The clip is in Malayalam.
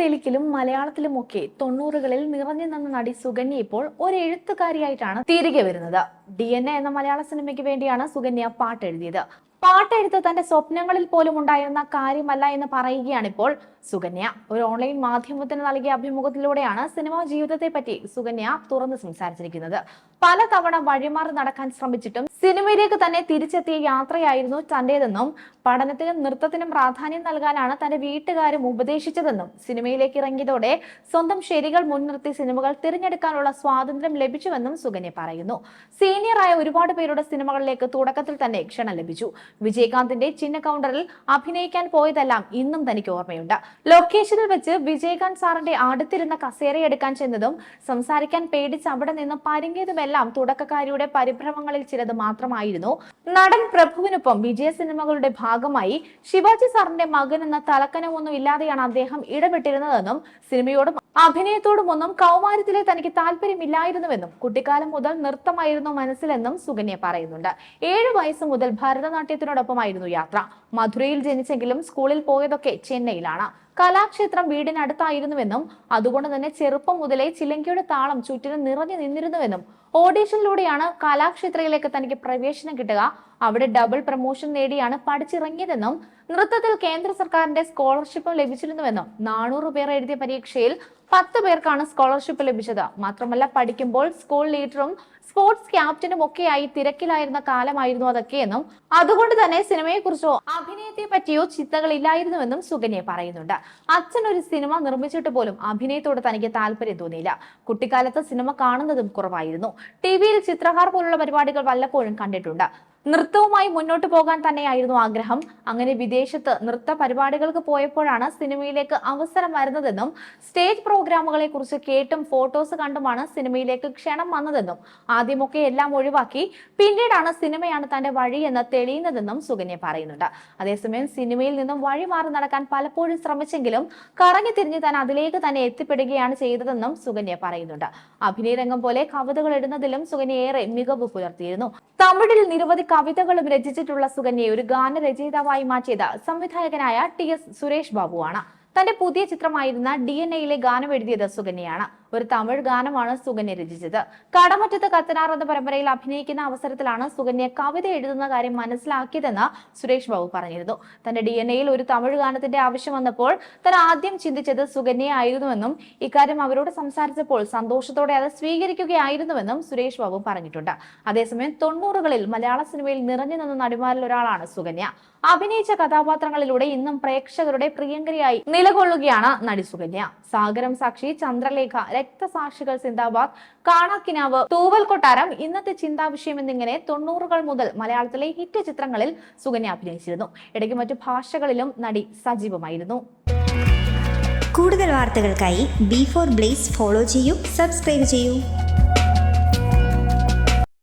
തെലുങ്കിലും മലയാളത്തിലുമൊക്കെ തൊണ്ണൂറുകളിൽ നിറഞ്ഞു നിന്ന നടി സുകന്യ ഇപ്പോൾ ഒരു എഴുത്തുകാരിയായിട്ടാണ് തിരികെ വരുന്നത്. ഡി എൻ എ എന്ന മലയാള സിനിമയ്ക്ക് വേണ്ടിയാണ് സുകന്യ പാട്ട് എഴുതിയത് പാട്ടെഴുത്ത് തന്റെ സ്വപ്നങ്ങളിൽ പോലും ഉണ്ടായിരുന്ന കാര്യമല്ല എന്ന് പറയുകയാണ് ഇപ്പോൾ സുകന്യ. ഒരു ഓൺലൈൻ മാധ്യമത്തിന് നൽകിയ അഭിമുഖത്തിലൂടെയാണ് സിനിമാ ജീവിതത്തെ പറ്റി സുകന്യ തുറന്ന് സംസാരിച്ചിരിക്കുന്നത്. പലതവണ വഴിമാറി നടക്കാൻ ശ്രമിച്ചിട്ടും സിനിമയിലേക്ക് തന്നെ തിരിച്ചെത്തിയ യാത്രയായിരുന്നു തന്റേതെന്നും പഠനത്തിനും നൃത്തത്തിനും പ്രാധാന്യം നൽകാനാണ് തന്റെ വീട്ടുകാരും ഉപദേശിച്ചതെന്നും സിനിമയിലേക്ക് ഇറങ്ങിയതോടെ സ്വന്തം ശരികൾ മുൻനിർത്തി സിനിമകൾ തിരഞ്ഞെടുക്കാനുള്ള സ്വാതന്ത്ര്യം ലഭിച്ചുവെന്നും സുഗന്യ പറയുന്നു. സീനിയറായ ഒരുപാട് പേരുടെ സിനിമകളിലേക്ക് തുടക്കത്തിൽ തന്നെ ക്ഷണം ലഭിച്ചു. വിജയകാന്തിന്റെ ചിഹ്ന കൗണ്ടറിൽ അഭിനയിക്കാൻ പോയതെല്ലാം ഇന്നും തനിക്ക് ഓർമ്മയുണ്ട്. ലൊക്കേഷനിൽ വെച്ച് വിജയകാന്ത് സാറിന്റെ അടുത്തിരുന്ന കസേരയെടുക്കാൻ ചെന്നതും സംസാരിക്കാൻ പേടിച്ച് അവിടെ നിന്ന് പരുങ്ങിയതുമെല്ലാം തുടക്കക്കാരിയുടെ പരിഭ്രമങ്ങളിൽ ചിലത് മാത്രമായിരുന്നു. നടൻ പ്രഭുവിനൊപ്പം വിജയ സിനിമകളുടെ ഭാഗമായി ശിവാജി സാറിന്റെ മകൻ എന്ന തലക്കനമൊന്നും ഇല്ലാതെയാണ് അദ്ദേഹം ഇടപെട്ടിരുന്നതെന്നും സിനിമയോടും അഭിനയത്തോടുമൊന്നും കൗമാരത്തിലെ തനിക്ക് താല്പര്യമില്ലായിരുന്നുവെന്നും കുട്ടിക്കാലം മുതൽ നൃത്തമായിരുന്നു മനസ്സിലെന്നും സുകന്യ പറയുന്നുണ്ട്. ഏഴു വയസ്സ് മുതൽ ഭരതനാട്യത്തിനോടൊപ്പമായിരുന്നു യാത്ര. മധുരയിൽ ജനിച്ചെങ്കിലും സ്കൂളിൽ പോയതൊക്കെ ചെന്നൈയിലാണ്. കലാക്ഷേത്രം വീടിനടുത്തായിരുന്നുവെന്നും അതുകൊണ്ട് തന്നെ ചെറുപ്പം മുതലേ ചിലങ്കയുടെ താളം ചുറ്റിനും നിറഞ്ഞു നിന്നിരുന്നുവെന്നും ഓഡീഷനിലൂടെയാണ് കലാക്ഷേത്രയിലേക്ക് തനിക്ക് പ്രവേശനം കിട്ടുക. അവിടെ ഡബിൾ പ്രമോഷൻ നേടിയാണ് പഠിച്ചിറങ്ങിയതെന്നും നൃത്തത്തിൽ കേന്ദ്ര സർക്കാരിന്റെ സ്കോളർഷിപ്പും ലഭിച്ചിരുന്നുവെന്നും നാനൂറ് പേർ എഴുതിയ പരീക്ഷയിൽ പത്ത് പേർക്കാണ് സ്കോളർഷിപ്പ് ലഭിച്ചത്. മാത്രമല്ല പഠിക്കുമ്പോൾ സ്കൂൾ ലീഡറും സ്പോർട്സ് ക്യാപ്റ്റനും ഒക്കെയായി തിരക്കിലായിരുന്ന കാലമായിരുന്നു അതൊക്കെയെന്നും അതുകൊണ്ട് തന്നെ സിനിമയെക്കുറിച്ചോ അഭിനയത്തെ പറ്റിയോ ചിന്തകളില്ലായിരുന്നുവെന്നും സുകന്യ പറയുന്നുണ്ട്. അച്ഛൻ ഒരു സിനിമ നിർമ്മിച്ചിട്ട് പോലും അഭിനയത്തോട് തനിക്ക് താല്പര്യം തോന്നിയില്ല. കുട്ടിക്കാലത്ത് സിനിമ കാണുന്നതും കുറവായിരുന്നു. ടിവിയിൽ ചിത്രഹാർ പോലുള്ള പരിപാടികൾ വല്ലപ്പോഴും കണ്ടിട്ടുണ്ട്. നൃത്തവുമായി മുന്നോട്ട് പോകാൻ തന്നെയായിരുന്നു ആഗ്രഹം. അങ്ങനെ വിദേശത്ത് നൃത്ത പരിപാടികൾക്ക് പോയപ്പോഴാണ് സിനിമയിലേക്ക് അവസരം വരുന്നതെന്നും സ്റ്റേജ് പ്രോഗ്രാമുകളെ കുറിച്ച് കേട്ടും ഫോട്ടോസ് കണ്ടുമാണ് സിനിമയിലേക്ക് ക്ഷണം വന്നതെന്നും ആദ്യമൊക്കെ എല്ലാം ഒഴിവാക്കി പിന്നീടാണ് സിനിമയാണ് തന്റെ വഴി എന്ന് തെളിയുന്നതെന്നും സുകന്യ പറയുന്നുണ്ട്. അതേസമയം സിനിമയിൽ നിന്നും വഴി മാറി നടക്കാൻ പലപ്പോഴും ശ്രമിച്ചെങ്കിലും കറങ്ങി തിരിഞ്ഞ് താൻ അതിലേക്ക് തന്നെ എത്തിപ്പെടുകയാണ് ചെയ്തതെന്നും സുകന്യ പറയുന്നുണ്ട്. അഭിനയരംഗം പോലെ കവിതകൾ ഇടുന്നതിലും സുകന്യ ഏറെ മികവ് പുലർത്തിയിരുന്നു. തമിഴിൽ നിരവധി കവിതകളും രചിച്ചിട്ടുള്ള സുകന്യയെ ഒരു ഗാനരചയിതാവായി മാറ്റിയത് സംവിധായകനായ ടി എസ് സുരേഷ് ബാബുവാണ്. തന്റെ പുതിയ ചിത്രമായിരുന്ന ഡി എൻ എയിലെ ഗാനം എഴുതിയത് സുകന്യയാണ്. ഒരു തമിഴ് ഗാനമാണ് സുകന്യ രചിച്ചത്. കടമറ്റത്ത് കത്തനാർ എന്ന പരമ്പരയിൽ അഭിനയിക്കുന്ന അവസരത്തിലാണ് സുകന്യ കവിത എഴുതുന്ന കാര്യം മനസ്സിലാക്കിയതെന്ന് സുരേഷ് ബാബു പറഞ്ഞിരുന്നു. തന്റെ ഡി എൻ എയിൽ ഒരു തമിഴ് ഗാനത്തിന്റെ ആവശ്യം വന്നപ്പോൾ താൻ ആദ്യം ചിന്തിച്ചത് സുകന്യ ആയിരുന്നുവെന്നും ഇക്കാര്യം അവരോട് സംസാരിച്ചപ്പോൾ സന്തോഷത്തോടെ അത് സ്വീകരിക്കുകയായിരുന്നുവെന്നും സുരേഷ് ബാബു പറഞ്ഞിട്ടുണ്ട്. അതേസമയം തൊണ്ണൂറുകളിൽ മലയാള സിനിമയിൽ നിറഞ്ഞു നിന്ന നടിമാരിൽ ഒരാളാണ് സുകന്യ. അഭിനയിച്ച കഥാപാത്രങ്ങളിലൂടെ ഇന്നും പ്രേക്ഷകരുടെ പ്രിയങ്കരിയായി നിലകൊള്ളുകയാണ് നടി സുകന്യ. സാഗരം സാക്ഷി ചന്ദ്രലേഖ രക്തസാക്ഷികൾ സിന്ദാബാദ് കാണാക്കിനാവ് തൂവൽ കൊട്ടാരം ഇന്നത്തെ ചിന്താവിഷയം എന്നിങ്ങനെ തൊണ്ണൂറുകൾ മുതൽ മലയാളത്തിലെ ഹിറ്റ് ചിത്രങ്ങളിൽ സുകന്യ അഭിനയിച്ചിരുന്നു. ഇടയ്ക്ക് മറ്റു ഭാഷകളിലും നടി സജീവമായിരുന്നു. കൂടുതൽ വാർത്തകൾക്കായി ബി ഫോർ ബ്ലേസ് ഫോളോ ചെയ്യൂ സബ്സ്ക്രൈബ് ചെയ്യൂ.